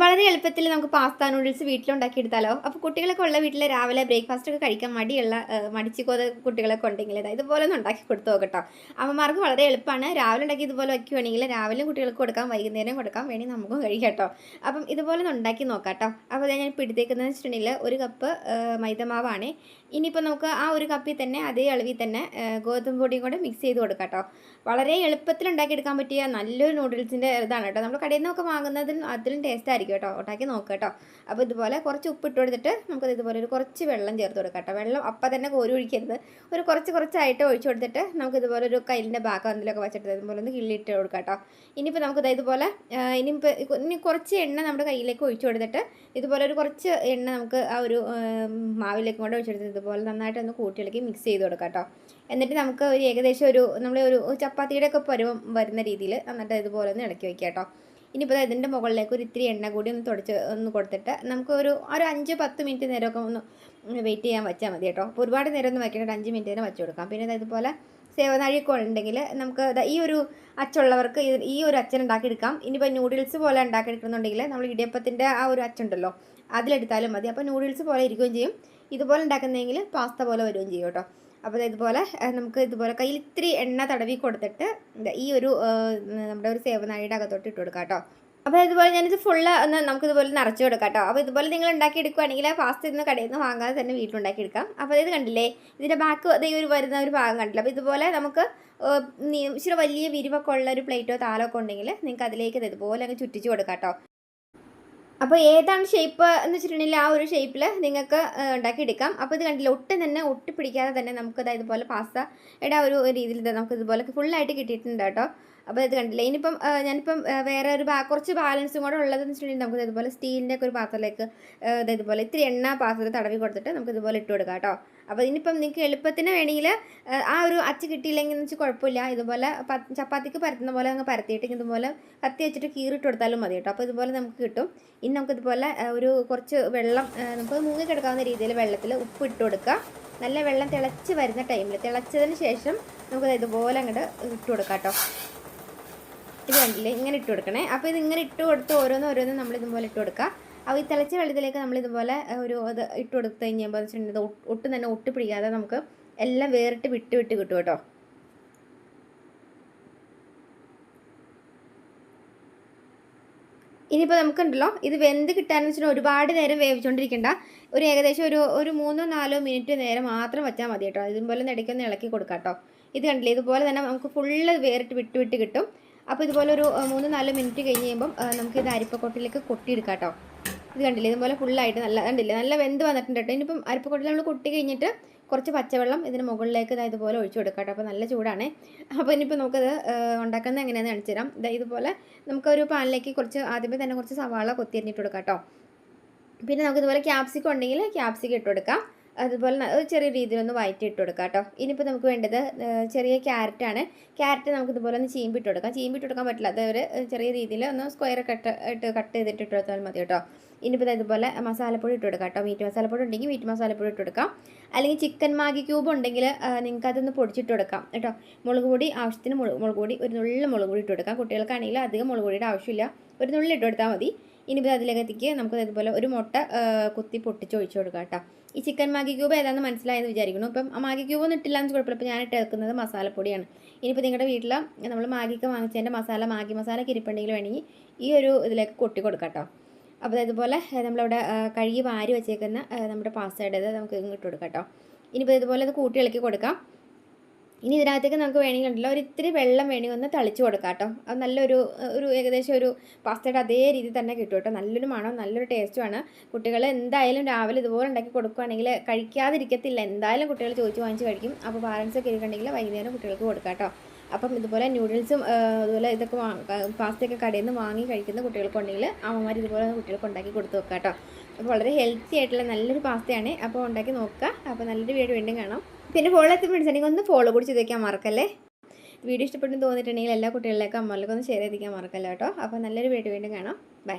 വളരെ എളുപ്പത്തിൽ നമുക്ക് പാസ്ത നൂഡിൽസ് വീട്ടിലുണ്ടാക്കി എടുത്താലോ അപ്പോൾ കുട്ടികളൊക്കെ ഉള്ള വീട്ടിൽ രാവിലെ ബ്രേക്ക്ഫാസ്റ്റ് ഒക്കെ കഴിക്കാൻ മടിയുള്ള മടിച്ച് കോത കുട്ടികളൊക്കെ ഉണ്ടെങ്കിൽ ഇതുപോലെ ഒന്ന് ഉണ്ടാക്കി കൊടുത്തു നോക്കട്ടോ. അമ്മമാർക്ക് വളരെ എളുപ്പമാണ് രാവിലെ ഉണ്ടാക്കി ഇതുപോലെ വയ്ക്കുവാണെങ്കിൽ രാവിലെ കുട്ടികൾക്ക് കൊടുക്കാം വൈകുന്നേരം കൊടുക്കാം വേണി നമുക്കും കഴിക്കാം കേട്ടോ. അപ്പം ഇതുപോലെ ഒന്ന് ഉണ്ടാക്കി നോക്കാട്ടോ. കേട്ടോ അപ്പോൾ ഞാൻ ഇപ്പോൾ എടുത്തേക്കുന്നതെന്ന് വെച്ചിട്ടുണ്ടെങ്കിൽ ഒരു കപ്പ് മൈദമാവാണ്. ഇനിയിപ്പോൾ നമുക്ക് ആ ഒരു കപ്പിൽ തന്നെ അതേ അളവിൽ തന്നെ ഗോതമ്പ് പൊടിയും കൂടെ മിക്സ് ചെയ്ത് കൊടുക്കാം കേട്ടോ. വളരെ എളുപ്പത്തിൽ ഉണ്ടാക്കിയെടുക്കാൻ പറ്റിയ നല്ലൊരു നൂഡിൽസിന്റെ ഇതാണ് കേട്ടോ. നമ്മൾ കടയിൽ നിന്നൊക്കെ വാങ്ങുന്നതിന് അതിലും ടേസ്റ്റ് ആയിരിക്കും കേട്ടോ. ഉണ്ടാക്കി നോക്കുക കേട്ടോ. അപ്പോൾ ഇതുപോലെ കുറച്ച് ഉപ്പ് ഇട്ട് കൊടുത്തിട്ട് നമുക്കത് ഇതുപോലെ ഒരു കുറച്ച് വെള്ളം ചേർത്ത് കൊടുക്കാം കേട്ടോ. വെള്ളം അപ്പം തന്നെ കോരി ഒഴിക്കരുത്. ഒരു കുറച്ച് കുറച്ചായിട്ട് ഒഴിച്ചു കൊടുത്തിട്ട് നമുക്ക് ഇതുപോലെ ഒരു കയ്യിലിന്റെ ഭാഗം എന്തെങ്കിലുമൊക്കെ വെച്ചിട്ട് ഇതുപോലെ ഒന്ന് കിള്ളിയിട്ട് കൊടുക്കാം കേട്ടോ. ഇനിയിപ്പോൾ നമുക്ക് ദാ ഇതുപോലെ ഇനിയിപ്പോൾ ഇനി കുറച്ച് എണ്ണ നമ്മുടെ കയ്യിലേക്ക് ഒഴിച്ചു കൊടുത്തിട്ട് ഇതുപോലെ ഒരു കുറച്ച് എണ്ണ നമുക്ക് ആ ഒരു മാവിലേക്ക് കൊണ്ട് ഒഴിച്ചെടുത്ത് ഇതുപോലെ നന്നായിട്ട് ഒന്ന് കൂട്ടിയിളക്കി മിക്സ് ചെയ്ത് കൊടുക്കാം കേട്ടോ. എന്നിട്ട് നമുക്ക് ഒരു ഏകദേശം ഒരു നമ്മൾ ഒരു ചപ്പാത്തിയുടെ ഒക്കെ പരുവം വരുന്ന രീതിയിൽ നന്നായിട്ട് ഇതുപോലെ ഒന്ന് ഇളക്കി വയ്ക്കാം കേട്ടോ. ഇനിയിപ്പോൾ ഇതിന്റെ മുകളിലേക്ക് ഒരു ഇത്തിരി എണ്ണ കൂടി ഒന്ന് തുടച്ച് ഒന്ന് കൊടുത്തിട്ട് നമുക്ക് ഒരു ഒരു അഞ്ച് പത്ത് മിനിറ്റ് നേരമൊക്കെ ഒന്ന് വെയിറ്റ് ചെയ്യാൻ വെച്ചാൽ മതി കേട്ടോ. അപ്പോൾ ഒരുപാട് നേരം ഒന്നും വയ്ക്കേണ്ട അഞ്ച് മിനിറ്റ് നേരം വെച്ച് കൊടുക്കാം. പിന്നെ ഇതുപോലെ സേവനാഴിയൊക്കെ ഉണ്ടെങ്കിൽ നമുക്ക് ഈ ഒരു അച്ചുള്ളവർക്ക് ഈ ഒരു അച്ഛൻ ഉണ്ടാക്കിയെടുക്കാം. ഇനിയിപ്പോൾ നൂഡിൽസ് പോലെ ഉണ്ടാക്കിയെടുക്കുന്നുണ്ടെങ്കിൽ നമ്മൾ ഇടിയപ്പത്തിന്റെ ആ ഒരു അച്ചുണ്ടല്ലോ അതിലെടുത്താലും മതി. അപ്പോൾ നൂഡിൽസ് പോലെ ഇരിക്കുകയും ചെയ്യും. ഇതുപോലെ ഉണ്ടാക്കുന്നതെങ്കിൽ പാസ്ത പോലെ വരികയും ചെയ്യും കേട്ടോ. അപ്പോൾ ഇതുപോലെ നമുക്ക് ഇതുപോലെ കയ്യിൽ ഇത്തിരി എണ്ണ തടവി കൊടുത്തിട്ട് ഈ ഒരു നമ്മുടെ ഒരു സേവനാഴിയുടെ അകത്തോട്ട് ഇട്ട് കൊടുക്കാം കേട്ടോ. അപ്പോൾ ഇതുപോലെ ഞാനിത് ഫുള്ള് ഒന്ന് നമുക്ക് ഇതുപോലെ നിറച്ച് കൊടുക്കാം കേട്ടോ. അപ്പോൾ ഇതുപോലെ നിങ്ങൾ ഉണ്ടാക്കി എടുക്കുകയാണെങ്കിൽ ഫാസ്റ്റ് ഇന്ന് കടയിൽ നിന്ന് വാങ്ങാതെ തന്നെ വീട്ടിലുണ്ടാക്കി എടുക്കാം. അപ്പോൾ ഇത് കണ്ടില്ലേ ഇതിന്റെ ബാക്ക് ഈ ഒരു വരുന്ന ഒരു ഭാഗം കണ്ടില്ല? അപ്പോൾ ഇതുപോലെ നമുക്ക് ഇച്ചിരി വലിയ വിരിവൊക്കെ ഉള്ള ഒരു പ്ലേറ്റോ താലോ ഒക്കെ ഉണ്ടെങ്കിൽ നിങ്ങൾക്ക് അതിലേക്ക് ഇത് ഇതുപോലെ അങ്ങ് ചുറ്റിച്ച് കൊടുക്കാം കേട്ടോ. അപ്പോൾ ഏതാണ് ഷേപ്പ് എന്ന് വെച്ചിട്ടുണ്ടെങ്കിൽ ആ ഒരു ഷേപ്പിൽ നിങ്ങൾക്ക് ഉണ്ടാക്കി ഉണ്ടാക്കിയെടുക്കാം. അപ്പോൾ ഇത് കണ്ടില്ല ഒട്ടും തന്നെ ഒട്ടി പിടിക്കാതെ തന്നെ നമുക്ക് ഇതാ ഇതുപോലെ പാസ്തയുടെ ഒരു രീതിയിൽ ഇത് നമുക്ക് ഇതുപോലെ ഫുള്ളായിട്ട് കിട്ടിയിട്ടുണ്ട് കേട്ടോ. അപ്പോൾ ഇത് കണ്ടില്ല ഇനിയിപ്പം ഞാനിപ്പം വേറെ ഒരു കുറച്ച് ബാലൻസും കൂടെ ഉള്ളതെന്ന് വെച്ചിട്ടുണ്ടെങ്കിൽ നമുക്ക് ഇതുപോലെ സ്റ്റീലിന്റെ ഒക്കെ ഒരു പാത്രത്തിലേക്ക് അതായത് ഇതുപോലെ ഇത്തിരി എണ്ണ പാത്രത്തിൽ തടവി കൊടുത്തിട്ട് നമുക്ക് ഇതുപോലെ ഇട്ട് കൊടുക്കാം കേട്ടോ. അപ്പോൾ ഇനിയിപ്പം നിങ്ങൾക്ക് എളുപ്പത്തിന് വേണമെങ്കിൽ ആ ഒരു അച്ച് കിട്ടിയില്ലെങ്കിൽ എന്ന് വെച്ചാൽ കുഴപ്പമില്ല. ഇതുപോലെ ചപ്പാത്തിക്ക് പരത്തുന്ന പോലെ അങ്ങ് പരത്തിയിട്ട് ഇതുപോലെ കത്തി വെച്ചിട്ട് കീറിട്ട് കൊടുത്താലും മതി കേട്ടോ. അപ്പോൾ ഇതുപോലെ നമുക്ക് കിട്ടും. ഇനി നമുക്കിതുപോലെ ഒരു കുറച്ച് വെള്ളം നമുക്ക് മുങ്ങി കിടക്കാവുന്ന രീതിയിൽ വെള്ളത്തിൽ ഉപ്പ് ഇട്ട് കൊടുക്കുക നല്ല വെള്ളം തിളച്ച് വരുന്ന ടൈമിൽ തിളച്ചതിന് ശേഷം നമുക്ക് ഇതുപോലെ അങ്ങോട്ട് ഇട്ട് കൊടുക്കാം കേട്ടോ. ഇത് കണ്ടില്ലേ? ഇങ്ങനെ ഇട്ട് കൊടുക്കണേ. അപ്പോൾ ഇത് ഇങ്ങനെ ഇട്ട് കൊടുത്ത് ഓരോന്ന് ഓരോന്ന് നമ്മൾ ഇതുപോലെ ഇട്ട് കൊടുക്കുക അപ്പോൾ ഈ തിളച്ച വെള്ളത്തിലേക്ക് നമ്മൾ ഇതുപോലെ ഒരു അത് ഇട്ട് കൊടുത്ത് കഴിഞ്ഞപ്പോൾ വെച്ചിട്ടുണ്ടെങ്കിൽ ഒട്ടും തന്നെ ഒട്ടി പിടിക്കാതെ നമുക്ക് എല്ലാം വേറിട്ട് വിട്ട് വിട്ട് കിട്ടും കേട്ടോ. ഇനിയിപ്പോൾ നമുക്കുണ്ടല്ലോ ഇത് വെന്ത് കിട്ടാന്ന് വെച്ചാൽ ഒരുപാട് നേരം വേവിച്ചുകൊണ്ടിരിക്കണ്ട ഒരു ഏകദേശം ഒരു ഒരു മൂന്നോ നാലോ മിനിറ്റ് നേരം മാത്രം വെച്ചാൽ മതി കേട്ടോ. ഇതുപോലെ ഇടയ്ക്കൊന്ന് ഇളക്കി കൊടുക്കാം കേട്ടോ. ഇത് കണ്ടില്ലേ ഇതുപോലെ തന്നെ നമുക്ക് ഫുള്ള് വേറിട്ട് വിട്ട് വിട്ട് കിട്ടും. അപ്പോൾ ഇതുപോലെ ഒരു മൂന്ന് നാല് മിനിറ്റ് കഴിഞ്ഞ് കഴിയുമ്പം നമുക്കിത് അരിപ്പക്കൊട്ടിലേക്ക് കൊട്ടിയെടുക്കാം കേട്ടോ. ഇത് കണ്ടില്ലേ? ഇതുപോലെ ഫുള്ളായിട്ട് നല്ല കണ്ടില്ലേ? നല്ല വെന്ത് വന്നിട്ടുണ്ട് കേട്ടോ. ഇനിയിപ്പം അരിപ്പക്കൊട്ടിൽ നമ്മൾ കുട്ടി കഴിഞ്ഞിട്ട് കുറച്ച് പച്ചവെള്ളം ഇതിന് മുകളിലേക്ക് ഇതാ ഇതുപോലെ ഒഴിച്ചു കൊടുക്കാം കേട്ടോ. അപ്പോൾ നല്ല ചൂടാണ്. അപ്പോൾ ഇനിയിപ്പോൾ നമുക്കത് ഉണ്ടാക്കുന്നത് എങ്ങനെയാണെന്ന് കാണിച്ചു തരാം. ഇതാ ഇതുപോലെ നമുക്കൊരു പാനിലേക്ക് കുറച്ച് ആദ്യമേ തന്നെ കുറച്ച് സവാള കൊത്തി കൊത്തിയരിഞ്ഞിട്ട് കൊടുക്കാം കേട്ടോ. പിന്നെ നമുക്കിതുപോലെ ക്യാപ്സിക്കം ഉണ്ടെങ്കിൽ ക്യാപ്സിക്കം ഇട്ട് കൊടുക്കാം. അതുപോലെ ഒരു ചെറിയ രീതിയിലൊന്ന് വയറ്റി ഇട്ട് കൊടുക്കാം കേട്ടോ. ഇനിയിപ്പോൾ നമുക്ക് വേണ്ടത് ചെറിയ ക്യാരറ്റ് ആണ്. ക്യാരറ്റ് നമുക്ക് ഇതുപോലെ ഒന്ന് ചീമ്പിട്ട് കൊടുക്കാം. ചീമ്പിട്ട് കൊടുക്കാൻ പറ്റില്ല. അത് ഒരു ചെറിയ രീതിയിൽ ഒന്ന് സ്ക്വയർ കട്ട് ഇട്ട് കട്ട് ചെയ്തിട്ട് ഇട്ട് കൊടുത്താൽ മതി കേട്ടോ. ഇനിയിപ്പോൾ ഇതുപോലെ മസാലപ്പൊടി ഇട്ട് കൊടുക്കാം കേട്ടോ. മീറ്റ് മസാലപ്പൊടി ഉണ്ടെങ്കിൽ മീറ്റ് മസാലപ്പൊടി ഇട്ട് കൊടുക്കാം. അല്ലെങ്കിൽ ചിക്കൻ മാഗി ക്യൂബ് ഉണ്ടെങ്കിൽ നിങ്ങൾക്ക് അതൊന്ന് പൊടിച്ചിട്ട് കൊടുക്കാം കേട്ടോ. മുളക് പൊടി ആവശ്യത്തിന് മുളക് മുളക് പൊടി ഒരു നുള്ള മുളക് പൊടി ഇട്ട് കൊടുക്കാം. കുട്ടികൾക്കാണെങ്കിൽ അധികം മുളക് പൊടിയുടെ ആവശ്യമില്ല. ഒരു നുള്ളി ഇട്ട് കൊടുത്താൽ മതി. ഇനിയിപ്പോൾ അതിലേക്കത്തേക്ക് നമുക്ക് ഇതുപോലെ ഒരു മുട്ട കുത്തി പൊട്ടിച്ച് ഒഴിച്ചു കൊടുക്കാം കേട്ടോ. ഈ ചിക്കൻ മാഗി ക്യൂബ് ഏതാണെന്ന് മനസ്സിലായെന്ന് വിചാരിക്കുന്നു. ഇപ്പം ആ മാഗി ക്യൂബ് ഒന്നും ഇട്ടില്ല എന്ന് കുഴപ്പമില്ല. ഇപ്പോൾ ഞാൻ ഇട്ടേക്കുന്നത് മസാലപ്പൊടിയാണ്. ഇനിയിപ്പോൾ നിങ്ങളുടെ വീട്ടിൽ നമ്മൾ മാഗിക്ക് വാങ്ങിച്ചതിന്റെ മസാല മാഗി മസാല കിരിപ്പുണ്ടെങ്കിൽ വേണമെങ്കിൽ ഈ ഒരു ഇതിലേക്ക് കൊട്ടി കൊടുക്കാം കേട്ടോ. അപ്പോൾ ഇതുപോലെ നമ്മളവിടെ കഴുകി വാരി വെച്ചേക്കുന്ന നമ്മുടെ പാസ്തയുടേത് നമുക്ക് ഇങ്ങോട്ട് കൊടുക്കാം കേട്ടോ. ഇനിയിപ്പോൾ ഇതുപോലെ ഇത് കൂട്ടി ഇളക്കി കൊടുക്കാം. ഇനി ഇതിനകത്തേക്ക് നമുക്ക് വേണമെങ്കിൽ ഉണ്ടല്ലോ ഒരു ഇത്തിരി വെള്ളം വേണമെങ്കിൽ ഒന്ന് തളിച്ച് കൊടുക്കാം കേട്ടോ. അത് നല്ലൊരു ഒരു ഏകദേശം ഒരു പാസ്തയുടെ അതേ രീതിയിൽ തന്നെ കിട്ടും കേട്ടോ. നല്ലൊരു മണം നല്ലൊരു ടേസ്റ്റുമാണ് കുട്ടികൾ എന്തായാലും രാവിലെ ഇതുപോലെ ഉണ്ടാക്കി കൊടുക്കുകയാണെങ്കിൽ കഴിക്കാതിരിക്കത്തില്ല. എന്തായാലും കുട്ടികൾ ചോദിച്ച് വാങ്ങിച്ച് കഴിക്കും. അപ്പോൾ പാരൻസ് ഒക്കെ ഇരിക്കണമെങ്കിൽ വൈകുന്നേരം കുട്ടികൾക്ക് കൊടുക്കാം കേട്ടോ. അപ്പം ഇതുപോലെ ന്യൂഡിൽസും അതുപോലെ ഇതൊക്കെ പാസ്തയൊക്കെ കടയിൽ നിന്ന് വാങ്ങി കഴിക്കുന്ന കുട്ടികൾക്കുണ്ടെങ്കിൽ അമ്മമാർ ഇതുപോലെ കുട്ടികൾക്ക് ഉണ്ടാക്കി കൊടുത്ത് വെക്കാം കേട്ടോ. അപ്പോൾ വളരെ ഹെൽത്തി ആയിട്ടുള്ള നല്ലൊരു പാസ്തയാണ്. അപ്പോൾ ഉണ്ടാക്കി നോക്കുക അപ്പോൾ നല്ലൊരു വീഡിയോ വീണ്ടും കാണാം. പിന്നെ ഫോളോ എത്തി പിടിച്ചിട്ടുണ്ടെങ്കിൽ ഒന്ന് ഫോളോ കൂടി ചെയ്ത് മറക്കല്ലേ? വീഡിയോ ഇഷ്ടപ്പെട്ടെന്ന് തോന്നിയിട്ടുണ്ടെങ്കിൽ എല്ലാ കുട്ടികളിലേക്കും ഒന്ന് ഷെയർ ചെയ്തിരിക്കാൻ മറക്കല്ല കേട്ടോ? അപ്പോൾ നല്ലൊരു വീഡിയോ വീണ്ടും കാണാം. ബൈ